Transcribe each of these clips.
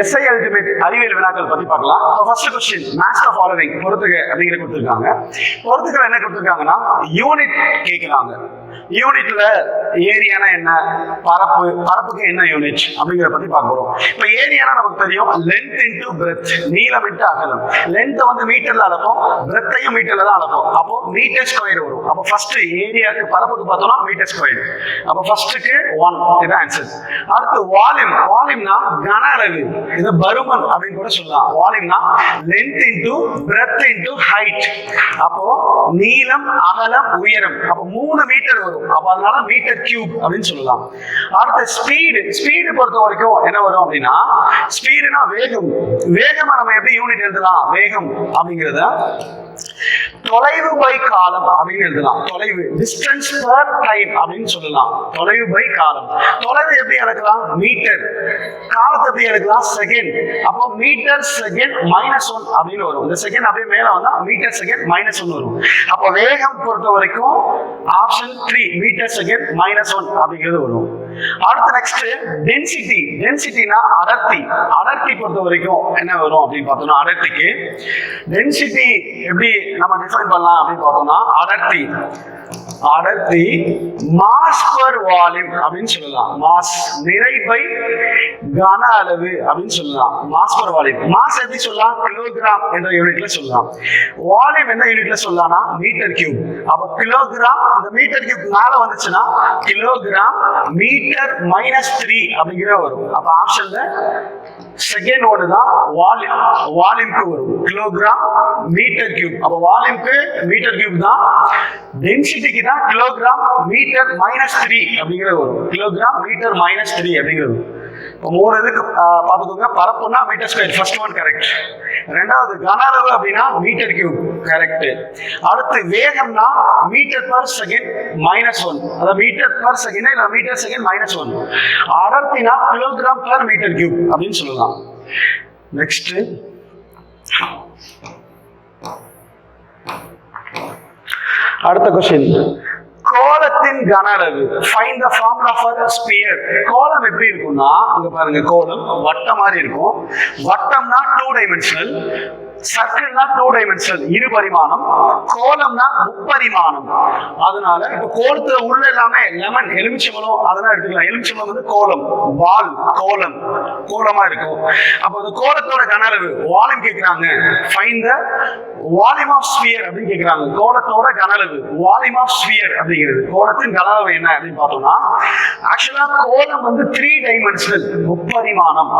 SI ultimate அறிவியல் வினாக்கள் பத்தி பார்க்கலாம். First question match of following பொறுத்துக அப்படிங்கிற கொடுத்துருக்காங்க. பொறுத்துக்கள் என்ன கொடுத்துருக்காங்கன்னா யூனிட் கேட்குறாங்க யூனிட்ல ஏரியானா என்ன? பரப்பு பரப்புக்கு என்ன யூனிட்? அப்படிங்கிற பத்தி பார்க்க இப்ப இப்போ ஏரியானா நமக்கு தெரியும் லென்த் இன்டு பிரெத் நீளம் இன்ட்டு அகலம். லென்த் வந்து மீட்டர்ல அளப்போம் பிரெத்தையும் மீட்டர்ல தான் அளப்போம் அப்போ மீட்டர் ஸ்கொயர் வரும். அப்போ ஃபர்ஸ்ட் ஏரியாக்கு பரப்புக்கு பார்த்தோம்னா மீட்டர் ஸ்கொயர் அப்போ ஃபர்ஸ்ட்டுக்கு ஒன் இது ஆன்சர் அடுத்து வால்யூம் வால்யூம்னா கன அளவு. இது பருமன் அப்படின்னு கூட சொல்லலாம். வால்யூம்னா length into breadth into height அப்போ நீளம் அகலம் உயரம். அப்போ மூணு மீட்டர் வரும். அப்போ அதனால மீட்டர் கியூப் அப்படின்னு சொல்லலாம். அடுத்து ஸ்பீடு ஸ்பீடு பொறுத்த வரைக்கும் என்ன வரும் அப்படின்னா ஸ்பீடுனா வேகம். வேகமா நம்ம எப்படி யூனிட் எழுதலாம் வேகம் அப்படிங்கிறத தொலைவு பை காலம் அப்படின்னு எழுதலாம். தொலைவு டிஸ்டன்ஸ் பர் டைம் அப்படின்னு சொல்லலாம். தொலைவு பை காலம். தொலைவு எப்படி எடுக்கலாம் மீட்டர் காலத்தை எப்படி எடுக்கலாம் செகண்ட் அப்போ மீட்டர் செகண்ட் மைனஸ் ஒன் அப்படின்னு வரும். இந்த செகண்ட் அப்படியே மேல வந்தா மீட்டர் செகண்ட் மைனஸ் ஒன் வரும். அப்போ வேகம் பொறுத்த வரைக்கும் option three metre second minus one அப்படிங்கிறது வரும். அடுத்து நெக்ஸ்ட் டென்சிட்டி டென்சிட்டினா அடர்த்தி. அடர்த்தி பொறுத்த வரைக்கும் என்ன வரும் அப்படின்னு பார்த்தோம்னா அடர்த்திக்கு டென்சிட்டி எப்படி நம்ம டிஃபைன் பண்ணலாம் அப்படின்னு பார்த்தோம்னா அடர்த்தி. அடர்த்தி மாஸ் பர் வால்யூம் அப்படின்னு சொல்லலாம். மாஸ் நிறைப்பை கன அளவு அப்படின்னு சொல்லலாம். மாஸ் பர் வால்யூம் மாஸ் எப்படி சொல்லலாம்? கிலோகிராம் என்ற யூனிட்ல சொல்லலாம். வால்யூம் என்ன யூனிட்ல சொல்லலாம்னா மீட்டர் கியூப் அப்ப கிலோகிராம் இந்த மீட்டர் கியூப் மேல வந்துச்சுன்னா கிலோகிராம் மீட்டர் மைனஸ் த்ரீ அப்படிங்கிற வரும். அப்ப ஆப்ஷன்ல செகண்ட் ஒன்று தான் வால்யூம் வால்யூம்க்கு வரும். கிலோகிராம் மீட்டர் கியூப் அப்போ வால்யூம்க்கு மீட்டர் கியூப் தான் டென்சிட்டிக்கு தான் கிலோகிராம் மீட்டர் மைனஸ் த்ரீ அப்படிங்கிறது வரும் கிலோகிராம் மீட்டர் மைனஸ் த்ரீ அப்படிங்கிறது இப்போ மூணு இதுக்கு பார்த்துக்கோங்க. பரப்புனா metre square first one correct ரெண்டாவது கன அளவு அப்படின்னா மீட்டர் கியூப் கரெக்ட் அடுத்து வேகம்னா metre per second minus one அதாவது மீட்டர் பர் செகண்ட் இல்லை மீட்டர் செகண்ட் மைனஸ் ஒன் அடர்த்தினா கிலோகிராம் பர் மீட்டர் கியூப் அப்படின்னு சொல்லலாம். நெக்ஸ்ட் அடுத்த கொஸ்டின் கோலத்தின் கன அளவு find the formula for sphere கோலம் எப்படி இருக்கும்னா அங்க பாருங்க கோலம் வட்டம் மாதிரி இருக்கும். வட்டம்னா டூ டைமென்ஷனல் சர்க்கிள்னா டூ டைமென்ஷனல் இரு பரிமாணம் கோலம்னா முப்பரிமாணம். அதனால இப்ப கோலத்துல உள்ள எல்லாமே லெமன் எலுமிச்சம்பழம் அதெல்லாம் எடுத்துக்கலாம். எலுமிச்சம்பழம் வந்து கோலம் பால் கோலம் கோலமா இருக்கும். அப்ப அந்த கோலத்தோட கன அளவு வால்யூம் கேக்குறாங்க. Find the volume of sphere அப்படின்னு கேக்குறாங்க. கோலத்தோட கன அளவு வால்யூம் ஆஃப் ஸ்பியர் அப்படிங்கிறது. கோலத்தின் கன அளவு என்ன அப்படின்னு பார்த்தோம்னா ஆக்சுவலா கோலம் வந்து த்ரீ டைமென்ஷனல் முப்பரிமாணம்.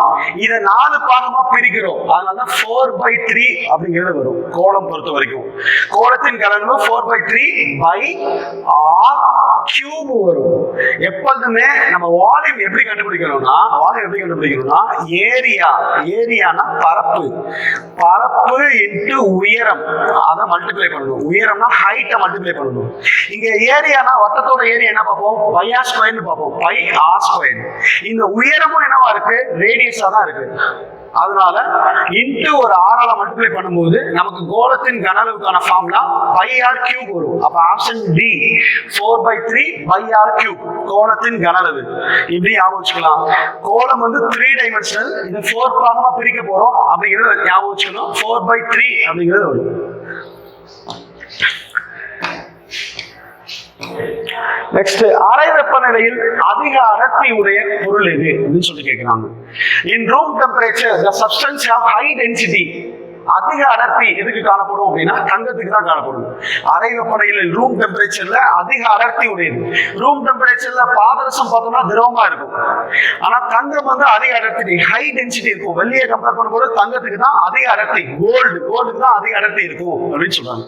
இதை நாலு பாகமா பிரிக்கிறோம். அதனால ஃபோர் பை த்ரீ அப்படிங்கிறது வரும். கோலம் பொறுத்த வரைக்கும். கோலத்தின் கன four by three pi r cube வரும். எப்பொழுதுமே நம்ம வால்யூம் எப்படி கண்டுபிடிக்கணும்னா வால்யூம் எப்படி கண்டுபிடிக்கணும்னா ஏரியா ஏரியானா பரப்பு. பரப்பு இன்ட்டு உயரம். அதை மல்டிப்ளை பண்ணணும். உயரம்னா ஹைட்டை மல்டிப்ளை பண்ணணும். இங்க ஏரியானா வட்டத்தோட ஏரியா என்ன பார்ப்போம்? பை ஆர் ஸ்கொயர்னு பார்ப்போம். பை ஆர் ஸ்கொயர் இந்த உயரமும் என்னவா இருக்கு? ரேடியஸா தான் இருக்கு. அதனால இன்ட்டு ஒரு ஆறால மல்டிப்ளை பண்ணும்போது நமக்கு கோலத்தின் கன அளவுக்கான ஃபார்முலா பை ஆர் கியூப் வரும். அப்ப option D four by three pi R cube கோலத்தின் கன அளவு இப்படி ஞாபகம் வச்சுக்கலாம். கோலம் வந்து த்ரீ டைமென்ஷனல் இது ஃபோர் பாகமா பிரிக்க போறோம் அப்படிங்கிறத ஞாபகம் வச்சுக்கணும். ஃபோர் பை த்ரீ அப்படிங்கிறது வரும். நெக்ஸ்ட் அறை வெப்பநிலையில் அதிக அடர்த்தி உடைய பொருள் எது அப்படின்னு சொல்லி கேட்கிறாங்க. In room temperature the substance of high density அதிக அடர்த்தி எதுக்கு காணப்படும் அப்படின்னா தங்கத்துக்கு தான் காணப்படும். அறை வெப்பநிலையில் ரூம் டெம்பரேச்சர்ல அதிக அடர்த்தி உடையது. ரூம் டெம்பரேச்சர்ல பாதரசம் பார்த்தோம்னா திரவமா இருக்கும். ஆனா தங்கம் வந்து அதிக அடர்த்தி ஹை டென்சிட்டி இருக்கும். வெள்ளியை கம்பேர் பண்ணும்போது தங்கத்துக்கு தான் அதிக அடர்த்தி கோல்டு கோல்டுக்கு தான் அதிக அடர்த்தி இருக்கும் அப்படின்னு சொல்றாங்க.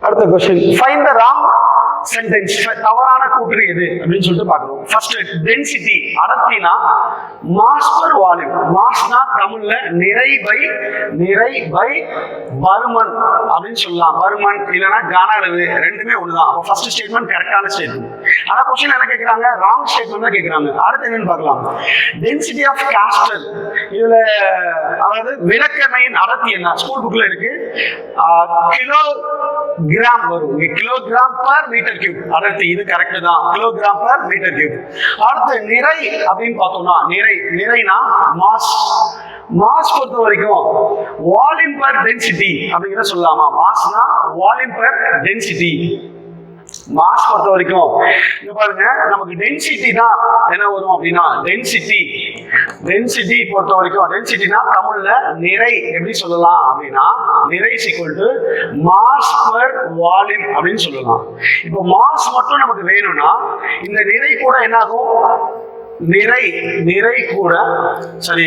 அடுத்த question find the wrong sentence தவறான கூற்று எது அப்படின்னு சொல்லிட்டு பார்க்கணும். ஃபர்ஸ்ட் டென்சிட்டி அடர்த்தினா மாஸ் பர் வால்யூம் மாஸ்னா தமிழ்ல நிறை பை நிறை பை பருமன் அப்படின்னு சொல்லலாம். பருமன் இல்லைன்னா கன அளவு ரெண்டுமே ஒண்ணுதான். அப்போ ஃபர்ஸ்ட் ஸ்டேட்மெண்ட் கரெக்டான ஸ்டேட்மெண்ட் ஆனா கொஸ்டின் என்ன கேட்கறாங்க ராங் ஸ்டேட்மெண்ட் தான் கேட்கறாங்க அடுத்து என்னன்னு பார்க்கலாம். டென்சிட்டி ஆஃப் காஸ்டல் இதுல அதாவது விளக்கமையின் அடர்த்தி என்ன? ஸ்கூல் புக்ல இருக்கு. கிலோ கிராம் வரும். Kilo gram per metre metre cube அடர்த்தி இது கரெக்ட் தான். கிலோகிராம் பர் மீட்டர் கியூப் அடுத்து நிறை அப்படின்னு பார்த்தோம்னா நிறை நிறைனா மாஸ் மாஸ் பொறுத்த வரைக்கும் வால்யூம் பர் டென்சிட்டி அப்படிங்கிற சொல்லலாமா? மாஸ்னா வால்யூம் பர் டென்சிட்டி மாஸ் பொறுத்த வரைக்கும். இங்க பாருங்க நமக்கு டென்சிட்டி தான் என்ன வரும் அப்படின்னா டென்சிட்டி டென்சிட்டி பொறுத்த வரைக்கும் டென்சிட்டினா தமிழ்ல நிறை எப்படி சொல்லலாம் அப்படின்னா நிறை equal to mass per volume அப்படின்னு சொல்லலாம். இப்போ மாஸ் மட்டும் நமக்கு வேணும்னா இந்த நிறை கூட என்ன ஆகும் நிறை நிறை கூட சரி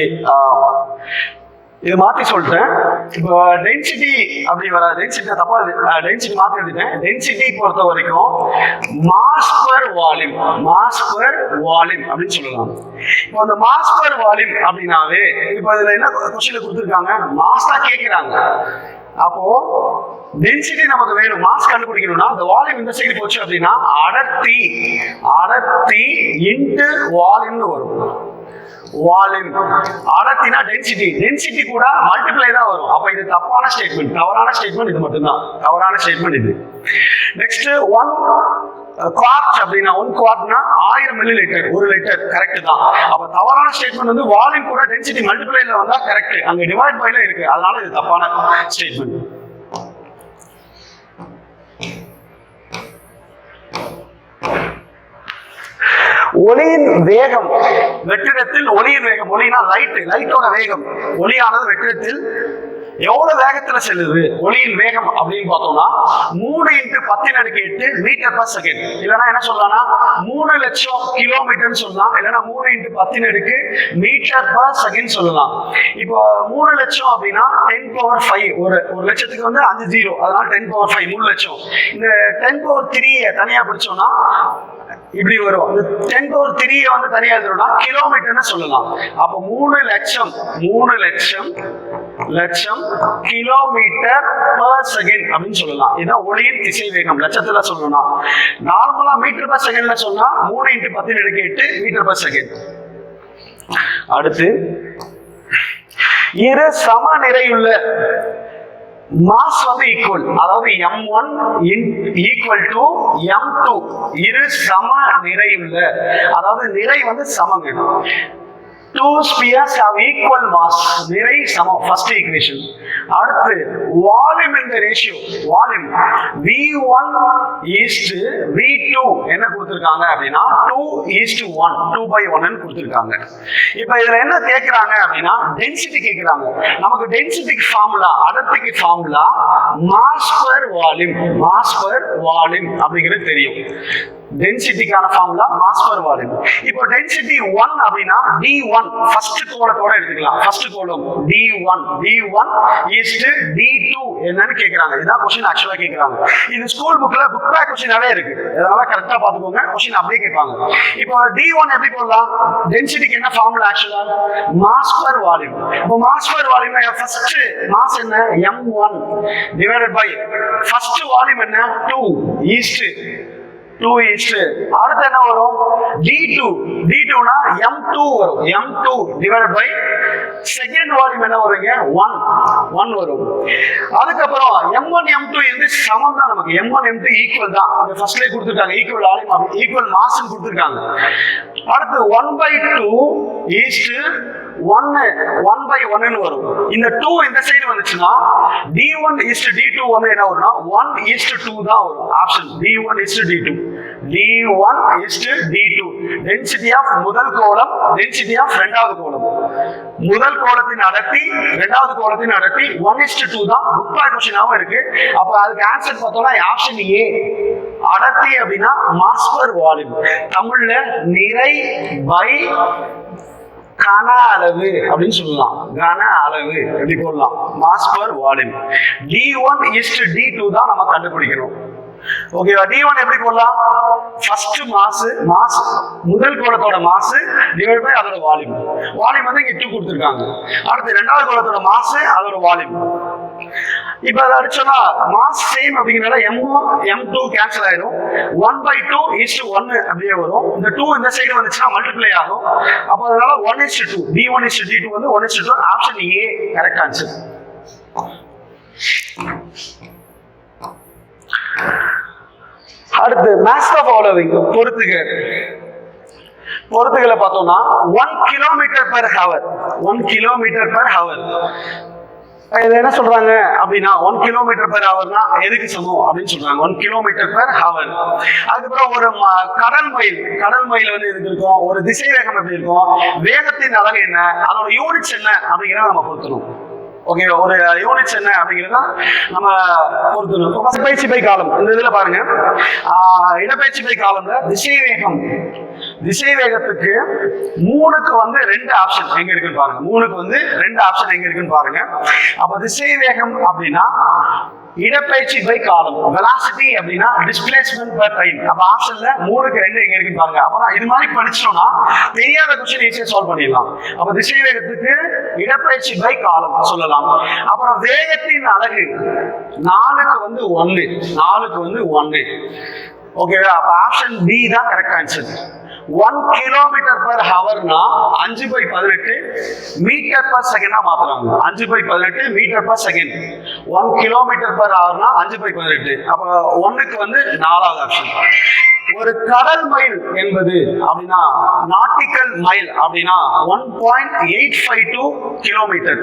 இது மாத்தி சொல்லிட்டேன். இப்போ டென்சிட்டி அப்படி வராது. டென்சிட்டி தப்பா டென்சிட்டி மாத்தி எழுதிட்டேன். டென்சிட்டி பொறுத்த வரைக்கும் mass per volume mass per volume அப்படின்னு சொல்லலாம். இப்போ அந்த மாஸ் பர் வால்யூம் அப்படின்னாவே இப்போ இதுல என்ன கொஸ்டின்ல கொடுத்துருக்காங்க? மாஸ் தான் கேட்குறாங்க அப்போ டென்சிட்டி நமக்கு வேணும். மாஸ் கண்டுபிடிக்கணும்னா அந்த வால்யூம் இந்த சைடு போச்சு அப்படின்னா அடர்த்தி அடர்த்தி இன்ட்டு வால்யூம்னு வரும். வால்யூம் அடர்த்தினா டென்சிட்டி டென்சிட்டி கூட மல்டிப்ளை தான் வரும். அப்ப இது தப்பான ஸ்டேட்மெண்ட் தவறான ஸ்டேட்மெண்ட் இது மட்டும்தான். தவறான ஸ்டேட்மெண்ட் இது. நெக்ஸ்ட் ஒன் குவார்ட் அப்படின்னா ஒன் குவார்ட்னா ஆயிரம் மில்லி லிட்டர் ஒரு லிட்டர் கரெக்ட் தான். அப்ப தவறான ஸ்டேட்மெண்ட் வந்து வால்யூம் கூட டென்சிட்டி மல்டிப்ளைல வந்தா கரெக்ட் அங்க டிவைட் பைல இருக்கு. அதனால இது தப்பான ஸ்டேட்மெண்ட் ஒளியின் வேகம். வெற்றிடத்தில் ஒளியின் வேகம். ஒளினா லைட் லைட்டோட வேகம். ஒளியானது வெற்றிடத்தில் எவ்வளவு வேகத்துல செல்லுது? ஒளியின் வேகம் அப்படின்னு பார்த்தோம்னா மூணு இன்ட்டு பத்தின் அடுக்கு எட்டு மீட்டர் பர் செகண்ட் இல்லைன்னா என்ன சொல்லலாம்னா மூணு லட்சம் கிலோமீட்டர்னு சொல்லலாம். இல்லைன்னா மூணு இன்ட்டு பத்தின் அடுக்கு மீட்டர் பர் செகண்ட் சொல்லலாம். இப்போ மூணு லட்சம் அப்படின்னா டென் பவர் ஃபைவ் ஒரு ஒரு லட்சத்துக்கு வந்து அஞ்சு ஜீரோ அதனால டென் பவர் ஃபைவ் மூணு லட்சம். இந்த டென் பவர் த்ரீயை தனியா பிடிச்சோம்னா இப்படி வரும். இந்த டென் பவர் த்ரீயை வந்து தனியா எழுதணும்னா கிலோமீட்டர்னு சொல்லலாம். அப்ப மூணு லட்சம் மூணு லட்சம் லட்சம் கிலோமீட்டர் பர் செகண்ட் அப்படின்னு சொல்லலாம். இதான் ஒளியின் திசை வேகம் லட்சத்துல சொல்லணும்னா. நார்மலா மீட்டர் பர் செகண்ட்ல சொன்னா மூணு இன்ட்டு பத்து எடுக்க எட்டு மீட்டர் பர் செகண்ட் அடுத்து இரு சம நிறையுள்ள மாஸ் வந்து ஈக்குவல் அதாவது m one equal to m two இரு சம நிறையுள்ள அதாவது நிறை வந்து சமங்க. Two spheres have equal mass நிறை சமம். ஃபர்ஸ்ட் ஈக்குவேஷன் அடுத்து வால்யூம் இந்த ratio volume v one is to v two என்ன கொடுத்துருக்காங்க அப்படின்னா two is to one two by ஒன்னு கொடுத்துருக்காங்க. இப்போ இதில் என்ன கேட்குறாங்க அப்படின்னா டென்சிட்டி கேட்குறாங்க நமக்கு டென்சிட்டிக்கு formula அடர்த்திக்கு formula mass per volume mass per volume அப்படிங்கிறது தெரியும். டென்சிட்டிக்கான ஃபார்முலா மாஸ் பர் வால்யூம் இப்போ டென்சிட்டி ஒன் அப்படின்னா டி ஒன் ஃபர்ஸ்ட் கோலத்தோட எடுத்துக்கலாம். ஃபர்ஸ்ட் கோலம் d one d one is to d two என்னன்னு கேட்குறாங்க இதான் கொஸ்டின் ஆக்சுவலாக கேட்குறாங்க இது ஸ்கூல் புக்ல புக் பேக் கொஸ்டினாவே இருக்கு. அதனால கரெக்டாக பார்த்துக்கோங்க. கொஸ்டின் அப்படியே கேட்பாங்க. இப்போ டி ஒன் எப்படி போடலாம்? டென்சிட்டிக்கு என்ன ஃபார்முலா ஆக்சுவலா மாஸ் பர் வால்யூம் இப்போ mass per volume first mass என்ன? M one divided by first volume என்ன? Two is to two is to அடுத்து என்ன வரும்? டி டூ டி டூனா எம் டூ வரும். M two divide by second volume என்ன வருங்க? ஒன் ஒன் வரும். அதுக்கப்புறம் எம் ஒன் எம் டூ வந்து சமம் தான் நமக்கு. M one m two equal தான். அந்த ஃபர்ஸ்ட்லேயே கொடுத்துருக்காங்க ஈக்குவல் வால்யூம் ஈக்குவல் மாஸ்ன்னு கொடுத்துருக்காங்க. அடுத்து one by two is to ஒன்னு ஒன் பை ஒன்னு வரும். இந்த டூ இந்த சைடு வந்துச்சுன்னா d one is to d two வந்து என்ன வரும்னா ஒன் இஸ்ட் டூ தான் வரும். Option d one is to d two d one is to d two density of முதல் கோலம் டென்சிட்டி ஆஃப் ரெண்டாவது கோலம் முதல் கோலத்தின் அடர்த்தி ரெண்டாவது கோலத்தின் அடர்த்தி one is to two book back கொஸ்டினாவும் இருக்கு. அப்ப அதுக்கு ஆன்சர் பார்த்தோம்னா ஆப்ஷன் ஏ அடர்த்தி அப்படின்னா மாஸ் பர் வால்யூம் தமிழ்ல நிறை பை கன அளவு அப்படின்னு சொல்லலாம். கன அளவு எப்படி போடலாம்? Mass per volume d one is to d two தான் நம்ம கண்டுபிடிக்கணும். ஓகேவா டி ஒன் எப்படி போடலாம்? ஃபர்ஸ்ட் மாஸ் மாஸ் முதல் கோலத்தோட மாஸ் டிவைட் பை அதோட வால்யூம் வால்யூம் வந்து இங்க டூ கொடுத்துருக்காங்க. அடுத்து ரெண்டாவது கோலத்தோட மாஸ் அதோட வால்யூம் இப்போ அதை அடிச்சோம்னா மாஸ் சேம் அப்படிங்கிறத எம் எம் டூ கேன்சல் ஆயிடும். ஒன் பை டூ இஸ் ஒன்னு அப்படியே வரும். இந்த டூ இந்த சைடு வந்துச்சுன்னா மல்டிப்ளை ஆகும். அப்போ அதனால one is two b one is d two வந்து one is two option a correct answer அடுத்து மாஸ்டர் ஃபாலோவிங் பொறுத்துக பொறுத்துகளை பார்த்தோம்னா one kilometre per hour one kilometre per hour இது என்ன சொல்றாங்க? அப்படின்னா ஒன் கிலோமீட்டர் பெர் ஹவர்னா எதுக்கு சமம் அப்படின்னு சொல்றாங்க. ஒன் கிலோமீட்டர் பெர் ஹவர் அதுக்கப்புறம் ஒரு ம- கடல் மயில். கடல் மயில் வந்து எதுக்கு இருக்கும்? ஒரு திசை வேகம் எப்படி இருக்கும்? வேகத்தின் அளவு என்ன? அதோட யூனிட்ஸ் என்ன? அப்படிங்கிறத நம்ம கொடுத்துருவோம் ஓகே ஒரு யூனிட்ஸ் என்ன அப்படிங்கிறது நம்ம பொறுத்தணும் இப்போ பயிற்சி பை காலம் இந்த இதுல பாருங்க. இடப்பயிற்சி பை காலம்ல திசை வேகம் திசை வேகத்துக்கு மூணுக்கு வந்து ரெண்டு ஆப்ஷன் எங்க இருக்குன்னு பாருங்க. மூணுக்கு வந்து ரெண்டு ஆப்ஷன் எங்க இருக்குன்னு பாருங்க. அப்ப திசை வேகம் அப்படின்னா இடப்பெயர்ச்சி பை காலம். வெலாசிட்டி அப்படின்னா டிஸ்பிளேஸ்மெண்ட் பர் டைம் அப்ப ஆப்ஷன்ல மூணுக்கு ரெண்டு எங்க இருக்குன்னு பாருங்க. அப்பதான் இது மாதிரி படிச்சோம்னா தெரியாத கொஸ்டின் ஈஸியா சால்வ் பண்ணிடலாம். அப்ப திசை வேகத்துக்கு இடப்பெயர்ச்சி பை காலம் சொல்லலாம். அப்புறம் வேகத்தின் அழகு நாலுக்கு வந்து ஒன்னு. நாலுக்கு வந்து ஒன்னு. ஓகேவா அப்ப ஆப்ஷன் பி தான் correct answer one kilometre per ஹவர்னா அஞ்சு பை பதினெட்டு மீட்டர் பர் செகண்டா மாத்துறாங்க. அஞ்சு பை பதினெட்டு metre per second one kilometre per ஹவர்னா அஞ்சு பை பதினெட்டு. அப்ப ஒண்ணுக்கு வந்து நாலாவது ஆப்ஷன் ஒரு கடல் மைல் என்பது அப்படின்னா நாட்டிக்கல் மைல் அப்படின்னா one point eight five two kilometre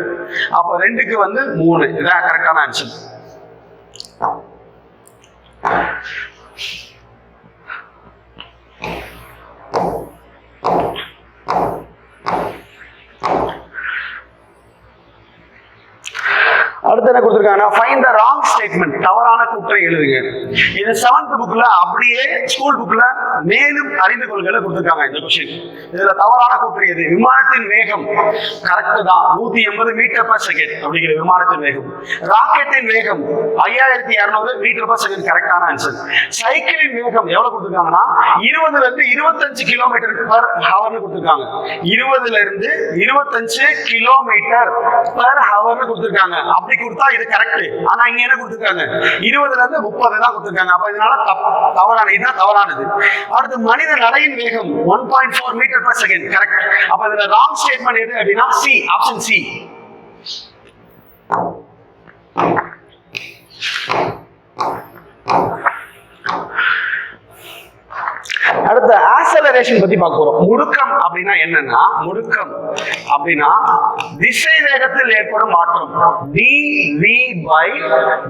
அப்ப ரெண்டுக்கு வந்து மூணு. இதான் கரெக்டான ஆன்சர் Oh. என்ன கொடுத்துருக்காங்கன்னா ஃபைன் த ராங் ஸ்டேட்மெண்ட் தவறான குற்றை எழுதுங்க. இது செவன்த் புக்ல அப்படியே ஸ்கூல் புக்ல மேலும் அறிந்து கொள்கையில கொடுத்துருக்காங்க இந்த கொஸ்டின் இதுல தவறான குற்றை எது? விமானத்தின் வேகம். கரெக்ட் தான். நூத்தி எண்பது மீட்டர் பர் செகண்ட் அப்படிங்கிற விமானத்தின் வேகம். ராக்கெட்டின் வேகம். ஐயாயிரத்தி இருநூறு மீட்டர் பர் செகண்ட் கரெக்டான ஆன்சர் சைக்கிளின் வேகம் எவ்வளவு கொடுத்துருக்காங்கன்னா இருபதுல இருந்து இருபத்தஞ்சு கிலோமீட்டர் பர் ஹவர்னு கொடுத்துருக்காங்க. இருபதுல இருந்து இருபத்தஞ்சு கிலோமீட்டர் பர் ஹவர்னு கொடுத்துருக்காங்க. அப்படி கொடுத்தா இது கரெக்ட் ஆனா இங்க என்ன கொடுத்துருக்காங்க? இருபதுல இருந்து முப்பது தான் கொடுத்துருக்காங்க. அப்ப இதனால தப்- தவறான இதுதான் தவறானது. அடுத்து மனித நடையின் வேகம் one point four metre per second correct அப்ப இதுல ராங் ஸ்டேட்மெண்ட் எது அப்படின்னா சி ஆப்ஷன் சி அடுத்த ஆசலரேஷன் பத்தி பார்க்க போறோம். முடுக்கம் அப்படின்னா என்னன்னா முடுக்கம் அப்படின்னா திசை வேகத்தில் ஏற்படும் மாற்றம். டி வி பை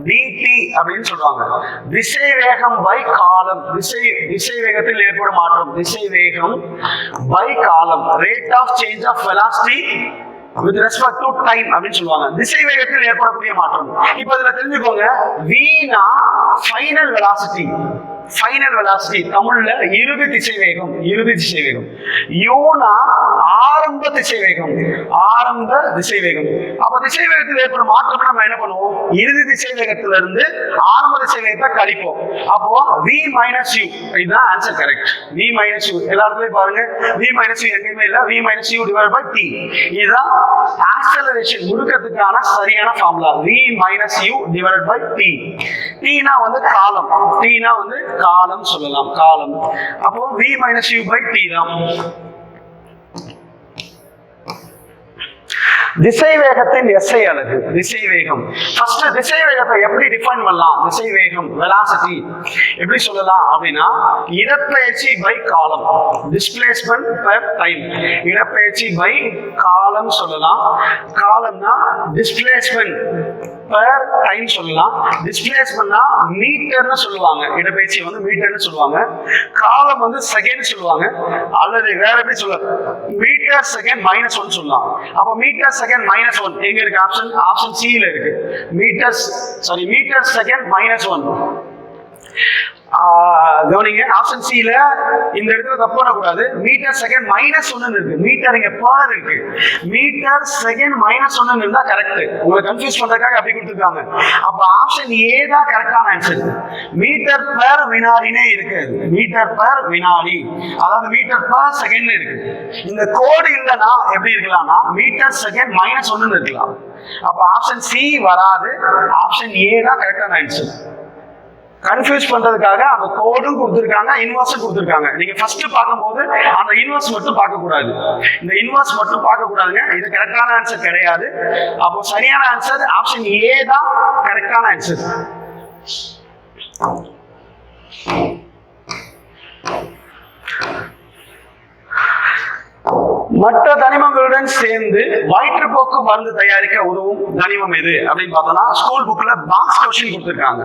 டிடி அப்படின்னு சொல்லுவாங்க. திசை வேகம் பை காலம். திசை திசை வேகத்தில் ஏற்படும் மாற்றம். திசை வேகம் பை காலம். Rate of change of velocity with respect to time அப்படின்னு சொல்லுவாங்க. திசை வேகத்தில் ஏற்படக்கூடிய மாற்றம். இப்போ இதுல தெரிஞ்சுக்கோங்க. வீணா ஃபைனல் வெலாசிட்டி ஃபைனல் வெலாசிட்டி தமிழ்ல இறுதி திசை வேகம் இறுதி திசை வேகம் யூனா ஆரம்ப திசை வேகம் ஆரம்ப திசை வேகம் அப்ப திசை வேகத்தில் ஏற்படும் மாற்றம் நம்ம என்ன பண்ணுவோம்? இறுதி திசை வேகத்துல இருந்து ஆரம்ப திசை வேகத்தை கழிப்போம். அப்போ வி மைனஸ் யூ இதுதான் answer correct v minus u எல்லா இடத்துலயும் பாருங்க. வி மைனஸ் யூ எங்கேயுமே இல்ல. V minus u divide by t இதுதான் ஆக்சலரேஷன் முடுக்கத்துக்கான சரியான formula v minus u divide by t Tina வந்து காலம். T வந்து காலம் சொல்லலாம் காலம். அப்போ v minus u by t தான். திசை வேகத்தின் எஸ்ஐ அழகு திசை வேகம் ஃபர்ஸ்ட் திசை வேகத்தை எப்படி டிஃபைன் பண்ணலாம்? திசை வேகம் வெலாசிட்டி எப்படி சொல்லலாம் அப்படின்னா இடப்பெயர்ச்சி பை காலம். டிஸ்பிளேஸ்மெண்ட் பர் டைம் இடப்பெயர்ச்சி பை காலம் சொல்லலாம். காலம்னா டிஸ்பிளேஸ்மெண்ட் பெர் டைம் சொல்லலாம். டிஸ்பிளேஸ்மெண்ட்னா மீட்டர்னு சொல்லுவாங்க. இடப்பெயர்ச்சி வந்து மீட்டர்னு சொல்லுவாங்க. காலம் வந்து செகண்ட் சொல்லுவாங்க. அல்லது வேற எப்படி சொல்ல மீட்டர் செகண்ட் மைனஸ் ஒன் சொல்லலாம். அப்ப மீட்டர் செகண்ட் மைனஸ் ஒன் எங்க இருக்கு? ஆப்ஷன் ஆப்ஷன் சியில் இருக்கு. Metres sorry metre second minus one கவனிங்க ஆப்ஷன் சில இந்த இடத்துல தப்பு பண்ணக்கூடாது. மீட்டர் செகண்ட் மைனஸ் ஒன்னு இருக்கு. மீட்டர் இங்க பார் இருக்கு. மீட்டர் செகண்ட் மைனஸ் ஒன்னு இருந்தா கரெக்ட் உங்களை கன்ஃபியூஸ் பண்றதுக்காக அப்படி கொடுத்துருக்காங்க. அப்ப ஆப்ஷன் ஏ தான் கரெக்டான ஆன்சர் மீட்டர் பேர் வினாடினே இருக்காது. மீட்டர் பேர் வினாடி. அதாவது மீட்டர் பேர் செகண்ட் இருக்கு. இந்த கோடு இல்லைன்னா எப்படி இருக்கலாம்னா மீட்டர் செகண்ட் மைனஸ் ஒன்னு இருக்கலாம். அப்ப ஆப்ஷன் சி வராது. ஆப்ஷன் ஏ தான் கரெக்டான ஆன்சர் கன்ஃபியூஸ் பண்றதுக்காக அந்த கோடும் கொடுத்துருக்காங்க இன்வெர்ஸும் கொடுத்துருக்காங்க. நீங்க ஃபர்ஸ்ட் பார்க்கும்போது அந்த இன்வெர்ஸ் மட்டும் பார்க்க கூடாது இந்த இன்வெர்ஸ் மட்டும் பார்க்க கூடாதுங்க இது கரெக்டான ஆன்சர் கிடையாது. அப்போ சரியான ஆன்சர் ஆப்ஷன் ஏ தான் கரெக்டான ஆன்சர் மற்ற தனிமங்களுடன் சேர்ந்து வயிற்றுப்போக்கு மருந்து தயாரிக்க உதவும் தனிமம் எது? அப்படின்னு பார்த்தோம்னா ஸ்கூல் புக்ல பாக்ஸ் கொஸ்டின் கொடுத்துருக்காங்க.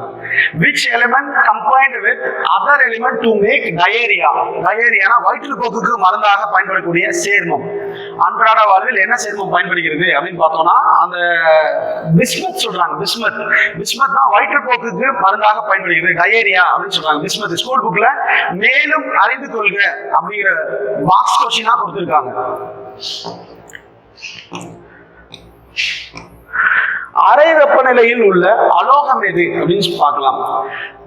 Which element combined with other element to make diarrhea? Diarrhea வயிற்றுப்போக்குக்கு மருந்தாக பயன்படக்கூடிய சேர்மம். அன்றாட வாழ்வில் என்ன சேர்மம் பயன்படுகிறது அப்படின்னு பார்த்தோம்னா அந்த பிஸ்மத் சொல்றாங்க பிஸ்மத். பிஸ்மத் தான் வயிற்றுப்போக்குக்கு மருந்தாக பயன்படுகிறது. டயேரியா அப்படின்னு சொல்றாங்க. பிஸ்மத் ஸ்கூல் புக்ல மேலும் அறிந்து கொள்க அப்படிங்கிற பாக்ஸ் கொஸ்டினா கொடுத்துருக்காங்க. அறை வெப்பநிலையில் உள்ள அலோகம் எது அப்படின்னு பார்க்கலாம்.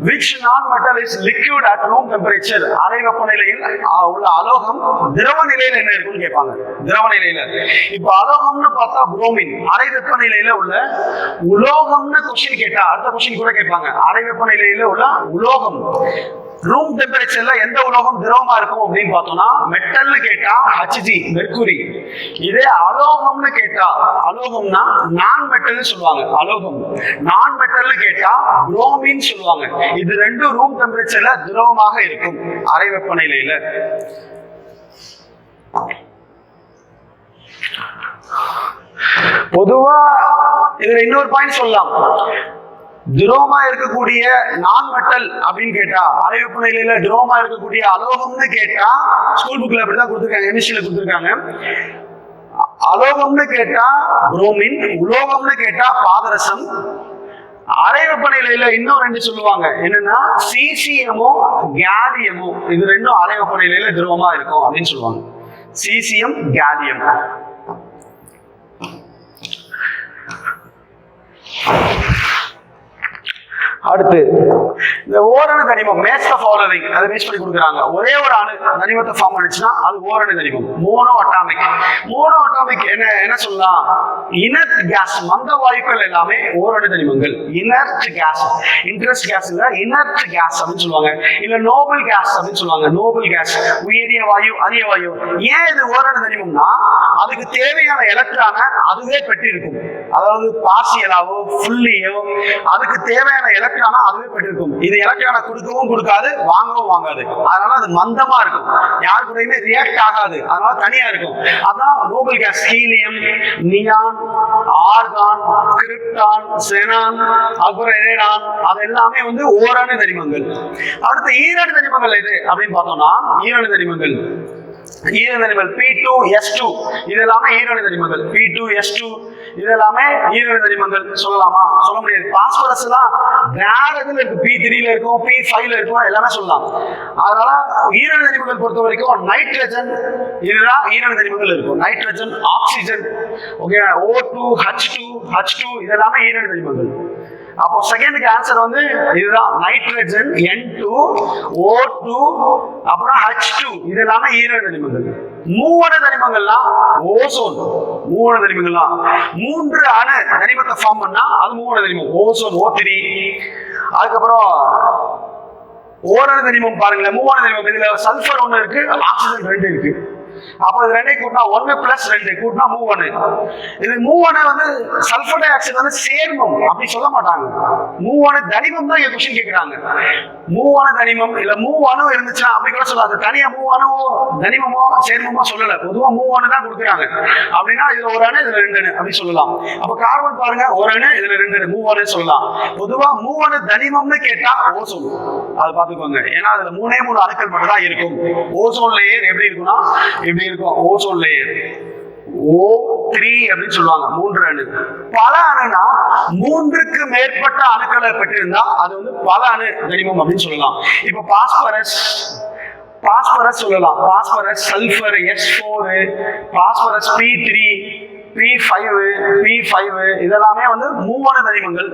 Which non metal is liquid at room temperature அறை வெப்பநிலையில் உள்ள அலோகம் திரவ நிலையில் என்ன இருக்குன்னு கேட்பாங்க. திரவ நிலையில இப்ப அலோகம்னு பார்த்தா புரோமின் அறை வெப்பநிலையில உள்ள உலோகம்னு கொஸ்டின் கேட்டா அடுத்த கொஸ்டின் கூட கேட்பாங்க. அறை வெப்பநிலையில உள்ள உலோகம். ரூம் டெம்பரேச்சர்ல எந்த உலோகம் திரவமா இருக்கும் அப்படின்னு பார்த்தோம்னா மெட்டல்னு கேட்டா ஹச்ஜி மெர்குரி இதே அலோகம்னு கேட்டா அலோகம்னா நான் மெட்டல்னு சொல்லுவாங்க அலோகம். நான் மெட்டல்னு கேட்டா புரோமின் சொல்லுவாங்க. இது ரெண்டும் ரூம் டெம்பரேச்சர்ல திரவமாக இருக்கும் அறை வெப்பநிலையில. பொதுவா இதுல இன்னொரு பாயிண்ட் சொல்லலாம். திரோமா இருக்கக்கூடிய நான் மெட்டல் அப்படின்னு கேட்டா அரை வெப்பநிலையில திரோமா இருக்கக்கூடிய அலோகம்னு கேட்டா ஸ்கூல் புக்ல அப்படிதான் கொடுத்துருக்காங்க கெமிஸ்ட்ரியில கொடுத்துருக்காங்க. அலோகம்னு கேட்டா புரோமின் உலோகம்னு கேட்டா பாதரசம். அரை வெப்பநிலையில இன்னும் ரெண்டு சொல்லுவாங்க. என்னன்னா சீசியமோ கேலியமோ இது ரெண்டும் அரை வெப்பநிலையில திரவமா இருக்கும் அப்படின்னு சொல்லுவாங்க. Caesium gallium. அடுத்து இந்த ஓரணு தனிமம் மேட்ச் த ஃபாலோவிங் அதை மேஸ் பண்ணி கொடுக்குறாங்க. ஒரே ஒரு அணு தனிமத்தை ஃபார்ம் பண்ணிச்சுன்னா அது ஓரணு தனிமம் மோனோ அட்டாமிக் மோனோ அட்டாமிக் என்ன என்ன சொல்லலாம்? இனர்ட் கேஸ் மந்த வாயுக்கள் எல்லாமே ஓரணு தனிமங்கள். இனர்ட் கேஸ் இன்ட்ரெஸ்ட் கேஸ் இல்ல இனர்ட் கேஸ் அப்படின்னு சொல்லுவாங்க. இல்ல நோபல் கேஸ் அப்படின்னு சொல்லுவாங்க. நோபல் கேஸ் உயரிய வாயு அரிய வாயு. ஏன் இது ஓரணு தனிமம்னா அதுக்கு தேவையான எலக்ட்ரானை அதுவே பெற்றிருக்கும். அதாவது பாசியலாவோ ஃபுல்லியோ அதுக்கு தேவையான எலக்ட்ரான் அதுவே பெற்றிருக்கும் இது இலக்கான கொடுக்கவும் கொடுக்காது வாங்கவும் வாங்காது. அதனால அது மந்தமா இருக்கும். யாரு கூடயுமே ரியாக்ட் ஆகாது. அதனால தனியா இருக்கும். அதான் noble gas helium neon argon krypton xenon அப்புறம் எரேடான் அது எல்லாமே வந்து ஓரணு தனிமங்கள். அடுத்து ஈரணு தனிமங்கள் எது அப்படின்னு பார்த்தோம்னா ஈரணு தனிமங்கள். ஈரணு தனிமங்கள் பி டூ எஸ் டூ இது எல்லாமே ஈரணு தனிமங்கள். பி டூ எஸ் டூ இது எல்லாமே ஈரணு தனிமங்கள். சொல்லலாமா? சொல்ல முடியாது. பாஸ்பரஸ் எல்லாம் வேற இதுல இருக்கு. பி த்ரீல இருக்கும் பி ஃபைவ்ல இருக்கும் எல்லாமே சொல்லலாம். அதனால ஈரணு தனிமங்கள் பொறுத்த வரைக்கும் நைட்ரஜன் இதுதான் ஈரணு தனிமங்கள் இருக்கும். Nitrogen oxygen okay O two H two H two இதெல்லாமே ஈரணு தனிமங்கள். அப்போ செகண்டுக்கு ஆன்சர் வந்து இதுதான். Nitrogen N two O two அப்புறம் ஹச் டூ இது எல்லாமே தனிமங்கள். மூவண தனிமங்கள்லாம் ஓசோன். மூவண தனிமங்கள்லாம். மூன்று அணு தனிமத்தை ஃபார்ம் பண்ணா அது மூவண தனிமம். ஓசோன் ஓ த்ரீ அதுக்கப்புறம் ஓரணு தனிமம் பாருங்களேன். மூவண தனிமம். இதுல சல்ஃபர் ஒன்று இருக்கு ஆக்சிஜன் ரெண்டு இருக்கு. அப்போ இது ரெண்டே கூட்டினா ஒன்னு பிளஸ் ரெண்டு கூட்டினா மூவனு இது மூவனு வந்து சல்ஃபர் டை ஆக்சைடு வந்து சேர்மம் அப்படி சொல்ல மாட்டாங்க. மூவனு தனிமம் தான் இங்க கொஸ்டின் கேக்குறாங்க. மூவான தனிமம் இல்ல மூவானோ இருந்துச்சுன்னா அப்படி கூட சொல்லாது. தனியா மூவணுவோ தனிமமோ சேர்மமோ சொல்லல. பொதுவா மூவானு தான் கொடுக்குறாங்க. அப்படின்னா இதுல ஒரு அணு இதுல ரெண்டு அணு அப்படி சொல்லலாம். அப்ப கார்பன் பாருங்க ஒரு அணு இதுல ரெண்டு அணு சொல்லலாம். பொதுவா மூவணு தனிமம்னு கேட்டா ஓசோன் அதை பாத்துக்கோங்க ஏன்னா அதுல மூணே மூணு அணுக்கள் மட்டும் தான் இருக்கும். ஓசோன் லேயர் எப்படி இருக்கும்னா எப்படி இருக்கும்? ஓசோன் லேயர் ஓ த்ரீ அப்படின்னு சொல்லுவாங்க மூன்று அணு. பல அணுனா மூன்றுக்கு மேற்பட்ட அணுக்களை பெற்றிருந்தா அது வந்து பல அணு தனிமம் அப்படின்னு சொல்லலாம். இப்ப பாஸ்பரஸ் பாஸ்பரஸ் சொல்லலாம். Phosphorus sulphur S four phosphorus P three P five P five இதெல்லாமே வந்து மூவணு தனிமங்கள்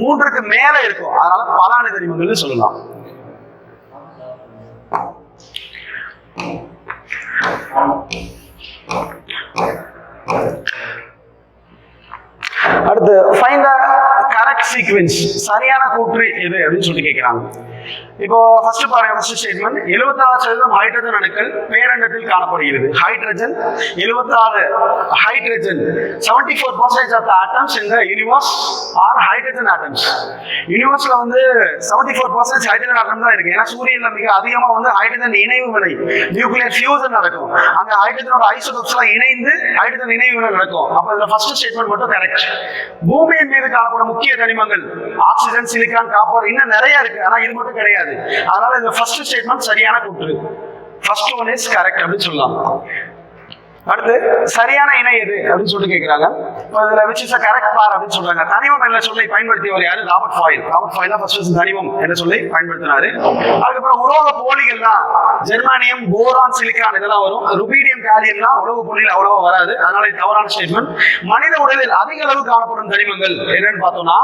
மூன்றுக்கு மேல இருக்கும். அதனால பல அணு தனிமங்கள்னு சொல்லலாம். அடுத்து சரியான கூற்று எது அப்படின்னு சொல்லி கேட்கிறாங்க இப்போ ஃபர்ஸ்ட் பாருங்க ஃபர்ஸ்ட் ஸ்டேட்மெண்ட் எழுபத்தாறு சதவீதம் ஹைட்ரஜன் அணுக்கள் பேரண்டத்தில் காணப்படுகிறது. ஹைட்ரஜன் எழுபத்தாறு hydrogen seventy four percentage of the atoms இந்த யூனிவர்ஸ் ஆர் ஹைட்ரஜன் ஆட்டம்ஸ் யூனிவர்ஸ்ல வந்து seventy four percentage hydrogen atom தான் இருக்கு. ஏன்னா சூரியன்ல மிக அதிகமா வந்து ஹைட்ரஜன் இணைவு விலை நியூக்ளியர் ஃபியூசன் நடக்கும். அங்க ஹைட்ரஜனோட ஐசோடோப்ஸ் எல்லாம் இணைந்து நினைவுகள் நடக்கும். அப்ப இதுல ஃபர்ஸ்ட் ஸ்டேட்மெண்ட் மட்டும் கரெக்ட் பூமியின் மீது காணப்படும் முக்கிய தனிமங்கள் ஆக்சிஜன் சிலிக்கான் காப்பர் இன்னும் நிறைய இருக்கு. ஆனா இது மட்டும் கிடையாது. அதனால இந்த ஃபர்ஸ்ட் ஸ்டேட்மெண்ட் சரியான கூற்று. ஃபர்ஸ்ட் ஒன் இஸ் கரெக்ட் அப்படின்னு சொல்லலாம். அடுத்து சரியான இணை எது அப்படின்னு சொல்லிட்டு கேட்கிறாங்க இதுல விச் இஸ் அ கரெக்ட் பார் அப்படின்னு சொல்றாங்க. தனிமம் என்ற சொல்லை பயன்படுத்தியவர் யாரு? Robert Boyle. ராபர்ட் ஃபாயில் தான் ஃபர்ஸ்ட் தனிமம் என்ற சொல்லை பயன்படுத்தினாரு. அதுக்கப்புறம் உலோக போலிகள்லாம் ஜெர்மானியம் போரான் சிலிக்கான் இதெல்லாம் வரும். ருபீடியம் காலியம்லாம் உலோக போலியில் அவ்வளவா வராது. அதனால தவறான ஸ்டேட்மெண்ட் மனித உடலில் அதிக அளவு காணப்படும் தனிமங்கள் என்னன்னு பார்த்தோம்னா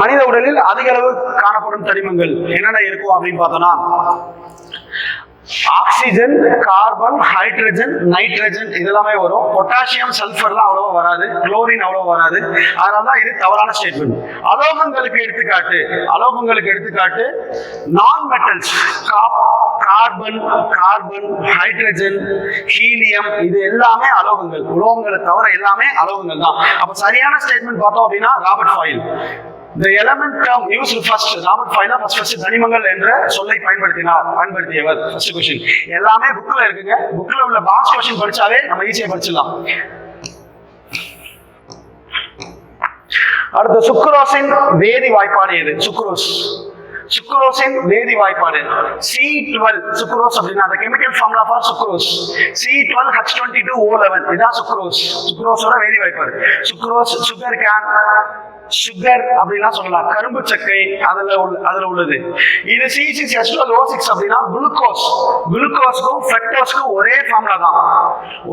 மனித உடலில் அதிக அளவு காணப்படும் தனிமங்கள் என்னென்ன இருக்கும் அப்படின்னு பார்த்தோம்னா ஆக்சிஜன் கார்பன் ஹைட்ரஜன் நைட்ரஜன் இதெல்லாமே வரும். பொட்டாசியம் சல்ஃபர்லாம் அவ்வளவா வராது. குளோரின் அவ்வளவா வராது. அதனாலதான் இது தவறான ஸ்டேட்மெண்ட் அலோகங்களுக்கு எடுத்துக்காட்டு. அலோகங்களுக்கு எடுத்துக்காட்டு non metals carbon carbon hydrogen helium இது எல்லாமே அலோகங்கள். உலோகங்களை தவிர எல்லாமே அலோகங்கள் தான். அப்ப சரியான ஸ்டேட்மெண்ட் பார்த்தோம் அப்படின்னா ராபர்ட் ஃபாயில் இந்த element term use first Robert ஃபைனா first first தனிமங்கள் என்ற சொல்லை பயன்படுத்தினார் பயன்படுத்தியவர். ஃபர்ஸ்ட் கொஸ்டின் எல்லாமே புக்கில் இருக்குங்க. புக்கில் உள்ள பாக்ஸ் கொஸ்டின் படித்தாவே நம்ம ஈஸியாக படிச்சிடலாம். அடுத்த சுக்ரோஸின் வேதி வாய்ப்பாடு எது? சுக்ரோஸ் சுக்ரோஸின் வேதி வாய்ப்பாடு. சி டுவெல் சுக்ரோஸ் அப்படின்னா அந்த chemical formula for sucrose C twelve H twenty two O eleven இதான் சுக்ரோஸ் சுக்ரோஸோட வேதி வாய்ப்பாடு. சுக்ரோஸ் சுகர் கேன் சுகர் அப்படின்னா சொல்லலாம். கரும்பு சக்கை அதுல அதுல உள்ளது. இது C six S O six அப்படின்னா குளுக்கோஸ் குளுக்கோஸ்க்கும் ஃபிரக்டோஸ்க்கும் ஒரே ஃபார்முலா தான்.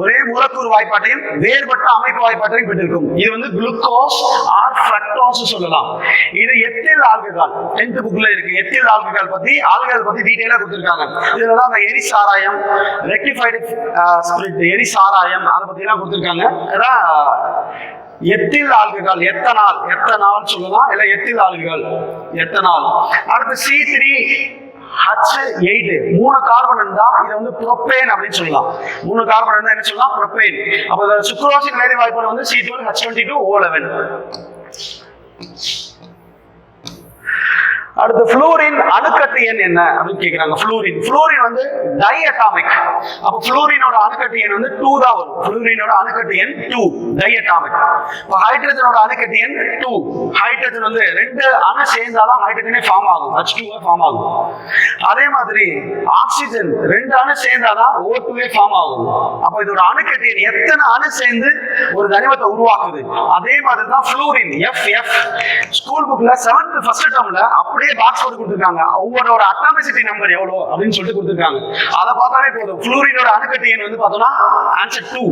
ஒரே மூலக்கூறு வாய்ப்பாட்டையும் வேறுபட்ட அமைப்பு வாய்ப்பாட்டையும் பெற்றிருக்கும். இது வந்து குளுக்கோஸ் ஆர் ஃபிரக்டோஸ் சொல்லலாம். இது எத்தில் ஆல்கஹால். டென்த் புக்ல இருக்கு. எத்தில் ஆல்கஹால் பத்தி ஆல்கஹால் பத்தி டீடைலா கொடுத்துருக்காங்க. இதுல தான் அந்த எரி சாராயம் ரெக்டிஃபைடு ஸ்பிரிட் எரி சாராயம் அதை பத்தி எல்லாம் கொடுத்துருக்காங்க. அதான் எத்தில் ஆல்கஹால் எத்தனால்? எத்தனால் சொல்லலாம்? இல்ல எத்தில் ஆல்கஹால் எத்தனால்? அடுத்து சி த்ரீ ஹச் எயிட் மூணு கார்பன் இருந்தா இதை வந்து புரொப்பேன் அப்படின்னு சொல்லலாம். மூணு கார்பன் இருந்தா என்ன சொல்லலாம்? புரொப்பேன் அப்ப இந்த சுக்ரோசின் வேதி வந்து C twelve H twenty two O eleven அடுத்து ஃப்ளூரின் அணுக்கட்டு எண் என்ன அப்படின்னு கேக்குறாங்க. ஃப்ளூரின் ஃப்ளூரின் வந்து டை அட்டாமிக் அப்ப ஃப்ளூரினோட அணுக்கட்டு எண் வந்து டூ தான் வரும். ஃப்ளூரினோட அணுக்கட்டு எண் டூ டை அட்டாமிக் இப்போ ஹைட்ரஜனோட அணுக்கட்டு எண் டூ ஹைட்ரஜன் வந்து ரெண்டு அணு சேர்ந்தாதான் ஹைட்ரஜனே ஃபார்ம் ஆகும். ஹச் டூ ஃபார்ம் ஆகும். அதே மாதிரி ஆக்சிஜன் ரெண்டு அணு சேர்ந்தாதான் ஓ டூவே ஃபார்ம் ஆகும். அப்போ இதோட அணுக்கட்டு எண் எத்தனை அணு சேர்ந்து ஒரு தனிமத்தை உருவாக்குது? அதே மாதிரி தான் ஃப்ளூரின் எஃப் எஃப் ஸ்கூல் புக்ல செவன்த் ஃபர்ஸ்ட் டேர்ம்ல அப்படியே பாக்ஸ் போட்டு கொடுத்துருக்காங்க. ஒவ்வொருவரோட அட்டாமிசிட்டி நம்பர் எவ்வளோ அப்படின்னு சொல்லிட்டு கொடுத்துருக்காங்க. அதை பார்த்தாலே போதும். ஃப்ளூரினோட அணுக்கட்டு எண் வந்து பார்த்தோம்னா ஆன்சர் டூ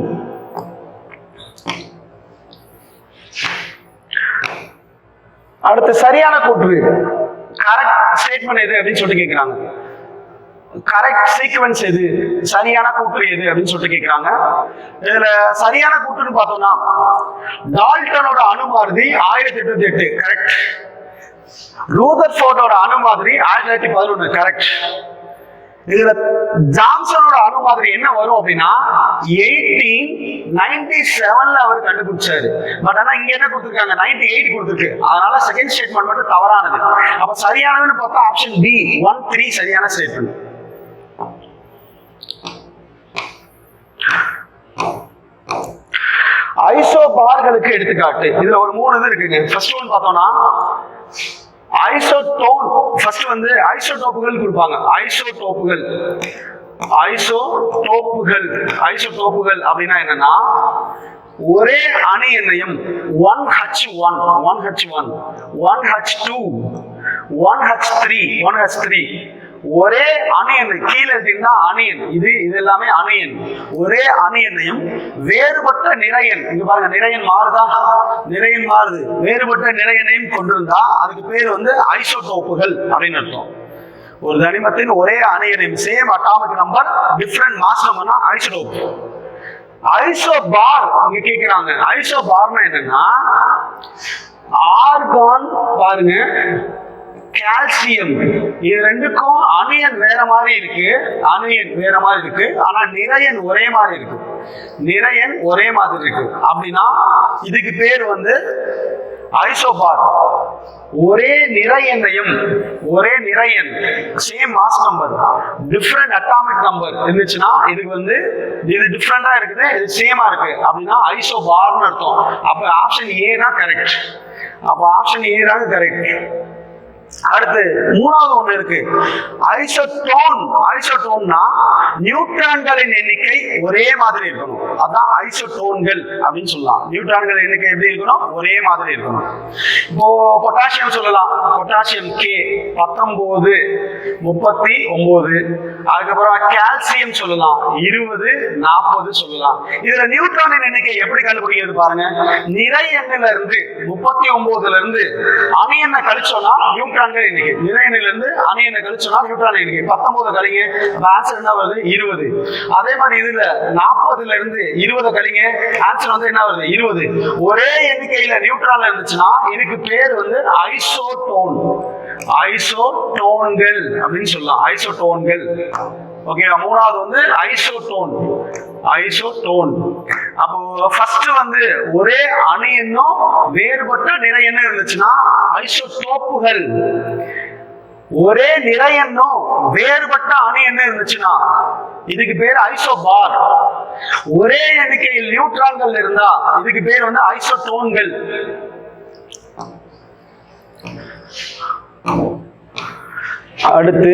அடுத்து சரியான கூற்று. கரெக்ட் ஸ்டேட்மெண்ட் எது அப்படின்னு சொல்லிட்டு கேட்குறாங்க கரெக்ட் சீக்வன்ஸ் எது? சரியான கூற்று எது அப்படின்னு சொல்லிட்டு கேட்கிறாங்க இதுல சரியான கூற்றுன்னு பார்த்தோம்னா டால்டனோட அணுமாருதி ஆயிரத்தி எட்நூத்தி எட்டு. கரெக்ட் ரூதர் ஃபோர்டோட அணு மாதிரி ஆயிரத்தி தொள்ளாயிரத்தி பதினொன்று கரெக்ட் இதுல ஜான்சனோட அணு மாதிரி என்ன வரும் அப்படின்னா எயிட்டீன் நைன்டி செவன்ல அவர் கண்டுபிடிச்சாரு. பட் ஆனா இங்க என்ன கொடுத்துருக்காங்க? நைன்டி எயிட் கொடுத்துருக்கு. அதனால செகண்ட் ஸ்டேட்மெண்ட் மட்டும் தவறானது. அப்ப சரியானதுன்னு பார்த்தா ஆப்ஷன் பி ஒன் த்ரீ சரியான ஸ்டேட்மெண்ட் ஐசோ பார்களுக்கு எடுத்துக்காட்டு. இதுல ஒரு மூணு இது இருக்குங்க. ஃபர்ஸ்ட் ஒன் பார்த்தோம்னா ஐசோடோன் ஃபர்ஸ்ட் வந்து ஐசோடோப்புகள் கொடுப்பாங்க. ஐசோடோப்புகள். ஐசோடோப்புகள். ஐசோடோப்புகள் அப்படின்னா என்னன்னா ஒரே அணு எண்ணையும் one H one one H one one H two one H three one H three ஒரே அணியன் கீழே இருக்கீங்கன்னா அணியன். இது இது எல்லாமே அணியன். ஒரே அணியனையும் வேறுபட்ட நிறையன். இங்க பாருங்க நிறையன் மாறுதா? நிறையன் மாறுது. வேறுபட்ட நிறையனையும் கொண்டிருந்தா அதுக்கு பேர் வந்து ஐசோடோப்புகள் அப்படின்னு அர்த்தம். ஒரு தனிமத்தின் ஒரே அணியனையும் same atomic number different mass நம்பர்னா isotope. Isobar இங்க கேக்குறாங்க. ஐசோ பார்னா என்னன்னா ஆர்கான் பாருங்க கால்சியம் இது ரெண்டுக்கும் அணியன் வேற மாதிரி இருக்கு. அணியன் வேற மாதிரி இருக்கு. ஆனா நிறையன் ஒரே மாதிரி இருக்கு. நிறையன் ஒரே மாதிரி இருக்கு. அப்படின்னா இதுக்கு பேர் வந்து ஐசோபார். ஒரே நிறையனையும் ஒரே நிறையன் same mass number different atomic number இருந்துச்சுன்னா இதுக்கு வந்து இது டிஃப்ரெண்டா இருக்குது இது சேமா இருக்கு. அப்படின்னா ஐசோபார்னு அர்த்தம். அப்ப ஆப்ஷன் ஏ தான் கரெக்ட் அப்ப ஆப்ஷன் ஏ தான் கரெக்ட் அடுத்து மூணாவது ஒண்ணு இருக்கு. ஐசோட்டோன் ஐசோட்டோன்னா நியூட்ரான்களின் எண்ணிக்கை ஒரே மாதிரி இருக்கணும். அதான் ஐசோட்டோன்கள் அப்படின்னு சொல்லலாம். நியூட்ரான்கள் எண்ணிக்கை எப்படி இருக்கணும்? ஒரே மாதிரி இருக்கணும். இப்போ பொட்டாசியம் சொல்லலாம். பொட்டாசியம் கே பத்தொன்பது முப்பத்தி ஒன்பது. அதுக்கப்புறம் கால்சியம் சொல்லலாம். இருபது நாற்பது சொல்லலாம். இதுல நியூட்ரானின் எண்ணிக்கை எப்படி கண்டுபிடிக்கிறது பாருங்க. நிறை எண்ணில இருந்து முப்பத்தி ஒன்பதுல இருந்து அணு எண்ணை கழிச்சோம்னா நியூட்ரான்கள் எண்ணிக்கை. நிறை எண்ணில இருந்து அணு எண்ணை கழிச்சோம்னா நியூட்ரான் எண்ணிக்கை. பத்தொன்பது கழிங்க. ஆன்சர் என்ன வருது? இருபது. அதே மாதிரி இதுல நாற்பதுல இருந்து இருபது கழிங்க. ஆன்சர் வந்து என்ன வருது? இருபது. ஒரே எண்ணிக்கையில நியூட்ரான் இருந்துச்சுன்னா இதுக்கு பேர் வந்து ஐசோடோன். ஐசோடோன்கள் அப்படின்னு சொல்லலாம். ஐசோடோன்கள். ஓகே மூணாவது வந்து ஐசோடோன். ஐசோடோன். அப்போ ஃபர்ஸ்ட் வந்து ஒரே அணு எண்ணும் வேறுபட்ட நிறை என்ன இருந்துச்சுன்னா ஐசோடோப்புகள். ஒரே நிறை எண்ணும் வேறுபட்ட அணு என்ன இருந்துச்சுன்னா இதுக்கு பேர் ஐசோபார். ஒரே எண்ணிக்கையில் நியூட்ரான்கள் இருந்தா இதுக்கு பேர் வந்து ஐசோடோன்கள். அடுத்து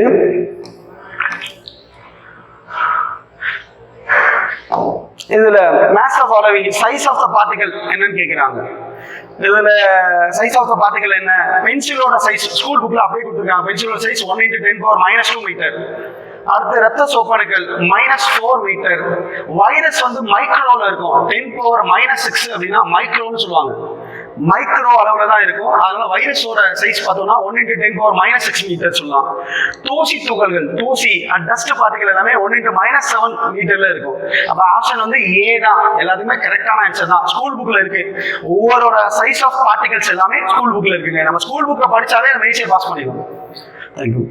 இதுல mass of following size of the particle என்னன்னு கேக்குறாங்க. இதுல சைஸ் ஆஃப் த பார்ட்டிகல் என்ன? பென்சிலோட சைஸ் ஸ்கூல் புக்ல அப்படியே கொடுத்துருக்காங்க. பென்சிலோட size one into ten power minus two metre அடுத்து ரத்த சோப்பணுக்கள் மைனஸ் ஃபோர் மீட்டர் வைரஸ் வந்து மைக்ரோல இருக்கும். டென் பவர் மைனஸ் சிக்ஸ் அப்படின்னா மைக்ரோன்னு சொல்லுவாங்க. மைக்ரோ அளவுல தான் இருக்கும். அதனால வைரஸோட சைஸ் பார்த்தோம்னா one into ten power minus six metre சொல்லலாம். தூசி துகள்கள் தூசி அண்ட் டஸ்ட் பார்ட்டிகள் எல்லாமே ஒன் இன்ட்டு மைனஸ் செவன் மீட்டர்ல இருக்கும். அப்ப ஆப்ஷன் வந்து ஏ தான். எல்லாத்துக்குமே கரெக்டான ஆன்சர் தான். ஸ்கூல் புக்ல இருக்கு. ஒவ்வொரோட சைஸ் ஆஃப் பார்ட்டிகல்ஸ் எல்லாமே ஸ்கூல் புக்ல இருக்குங்க. நம்ம ஸ்கூல் புக்கை படிச்சாலே நம்ம ஈஸியாக பாஸ் பண்ணிடுவோம். தேங்க்யூ